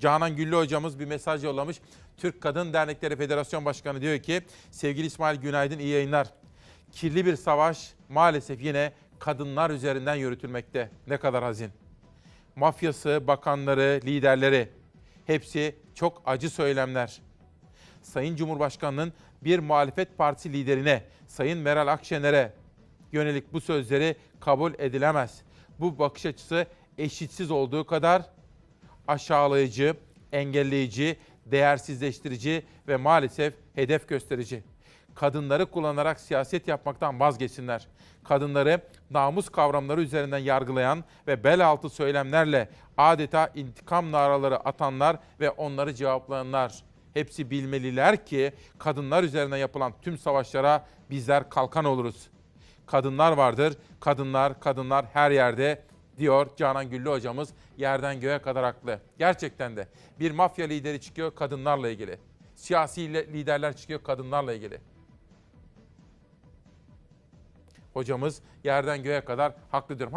Canan Güllü hocamız bir mesaj yollamış. Türk Kadın Dernekleri Federasyon Başkanı diyor ki sevgili İsmail günaydın iyi yayınlar. Kirli bir savaş maalesef yine kadınlar üzerinden yürütülmekte. Ne kadar hazin. Mafyası, bakanları, liderleri hepsi çok acı söylemler. Sayın Cumhurbaşkanı'nın bir muhalefet partisi liderine, Sayın Meral Akşener'e yönelik bu sözleri kabul edilemez. Bu bakış açısı eşitsiz olduğu kadar aşağılayıcı, engelleyici, değersizleştirici ve maalesef hedef gösterici. Kadınları kullanarak siyaset yapmaktan vazgeçsinler. Kadınları namus kavramları üzerinden yargılayan ve bel altı söylemlerle adeta intikam naraları atanlar ve onları cevaplayanlar. Hepsi bilmeliler ki kadınlar üzerine yapılan tüm savaşlara bizler kalkan oluruz. Kadınlar vardır, kadınlar, kadınlar her yerde diyor Canan Güllü hocamız yerden göğe kadar haklı. Gerçekten de bir mafya lideri çıkıyor kadınlarla ilgili. Siyasi li- liderler çıkıyor kadınlarla ilgili. Hocamız yerden göğe kadar haklı diyorum.